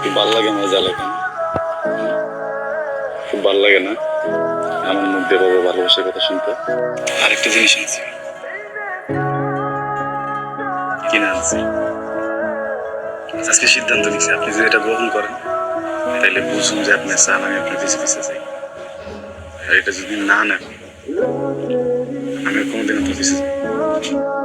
খুব ভালো লাগে মজা লাগে খুব ভালো লাগে না। আমার মুখ দিয়ে বাবা ভালোবাসার কথা শুনতে। আরেকটা জিনিস আনছি। কিনে আনছি? আজকে সিদ্ধান্ত নিচ্ছি আপনি যদি এটা গ্রহণ করেন তাহলে বুঝুন যে আপনি চান আমি আপনার পিছিয়ে পিছিয়ে যাই। আর এটা যদি না নেন, আমি কোনোদিন আপনার পিছিয়ে যাই